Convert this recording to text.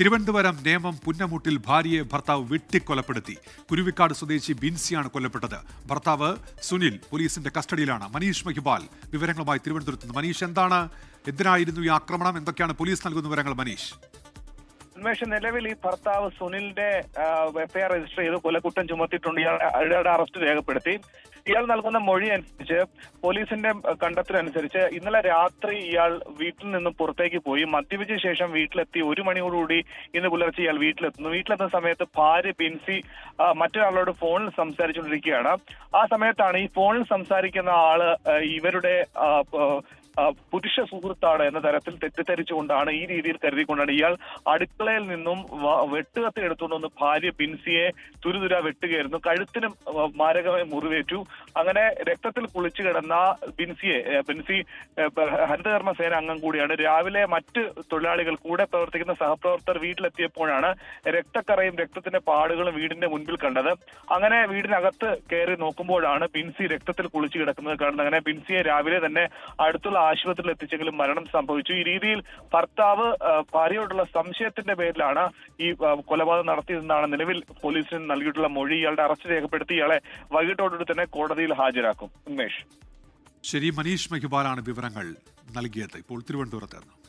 തിരുവനന്തപുരം നേമം പുന്നമുട്ടിൽ ഭാര്യയെ ഭർത്താവ് വെട്ടിക്കൊലപ്പെടുത്തി. കുരുവിക്കാട് സ്വദേശി ബിൻസിയാണ് കൊല്ലപ്പെട്ടത്. ഭർത്താവ് സുനിൽ പോലീസിന്റെ കസ്റ്റഡിയിലാണ്. മനീഷ് മഹിബാൽ വിവരങ്ങളുമായി തിരുവനന്തപുരത്ത് മനീഷ് എന്താണ്? എന്തിനായിരുന്നു ഈ ആക്രമണം? എന്തൊക്കെയാണ് പോലീസ് നൽകുന്ന വിവരങ്ങൾ മനീഷ്? ഉന്മേഷ് നിലവിൽ ഈ ഭർത്താവ് സുനിലിന്റെ എഫ്ഐആർ രജിസ്റ്റർ ചെയ്ത് കൊലക്കുറ്റം ചുമത്തിയിട്ടുണ്ട്. ഇയാളുടെ അറസ്റ്റ് രേഖപ്പെടുത്തി. ഇയാൾ നൽകുന്ന മൊഴി അനുസരിച്ച് പോലീസിന്റെ കണ്ടെത്തലനുസരിച്ച് ഇന്നലെ രാത്രി ഇയാൾ വീട്ടിൽ നിന്നും പുറത്തേക്ക് പോയി. മദ്യപിച്ച ശേഷം വീട്ടിലെത്തി. ഒരു മണിയോടുകൂടി ഇന്ന് പുലർച്ചെ ഇയാൾ വീട്ടിലെത്തുന്നു. വീട്ടിലെത്തുന്ന സമയത്ത് ഭാര്യ ബിൻസി മറ്റൊരാളോട് ഫോണിൽ സംസാരിച്ചുകൊണ്ടിരിക്കുകയാണ്. ആ സമയത്താണ് ഈ ഫോണിൽ സംസാരിക്കുന്ന ആൾ ഇവരുടെ പുരുഷ സുഹൃത്താണ് എന്ന തരത്തിൽ തെറ്റിദ്ധരിച്ചുകൊണ്ടാണ് ഈ രീതിയിൽ കരുതിക്കൊണ്ടാണ് ഇയാൾ അടുക്കളയിൽ നിന്നും വെട്ടുകത്തി എടുത്തുകൊണ്ട് വന്ന് ഭാര്യ ബിൻസിയെ തുരുതുര വെട്ടുകയായിരുന്നു. കഴുത്തിനും മാരകമായി മുറിവേറ്റു. അങ്ങനെ രക്തത്തിൽ കുളിച്ചു കിടന്ന ബിൻസിയെ ബിൻസി ഹരിതകർമ്മ സേന അംഗം കൂടിയാണ്. രാവിലെ മറ്റ് തൊഴിലാളികൾ കൂടെ പ്രവർത്തിക്കുന്ന സഹപ്രവർത്തകർ വീട്ടിലെത്തിയപ്പോഴാണ് രക്തക്കറയും രക്തത്തിന്റെ പാടുകളും വീടിന്റെ മുൻപിൽ കണ്ടത്. അങ്ങനെ വീടിനകത്ത് കയറി നോക്കുമ്പോഴാണ് ബിൻസി രക്തത്തിൽ കുളിച്ചു കിടക്കുന്നത് കാണുന്നത്. അങ്ങനെ ബിൻസിയെ രാവിലെ തന്നെ അടുത്തുള്ള ആശുപത്രിയിൽ എത്തിച്ചെങ്കിലും മരണം സംഭവിച്ചു. ഈ രീതിയിൽ ഭർത്താവ് ഭാര്യയോടുള്ള സംശയത്തിന്റെ പേരിലാണ് ഈ കൊലപാതകം നടത്തിയതെന്നാണ് നിലവിൽ പോലീസിന് നൽകിയിട്ടുള്ള മൊഴി. ഇയാളുടെ അറസ്റ്റ് രേഖപ്പെടുത്തി. ഇയാളെ വൈകിട്ടോടുകൂടി തന്നെ കോടതിയിൽ ഹാജരാക്കും. ഉന്മേഷ് ശരി മനീഷ് മെഹ്ബാലാണ് വിവരങ്ങൾ നൽകിയത്. ഇപ്പോൾ തിരുവനന്തപുരത്ത്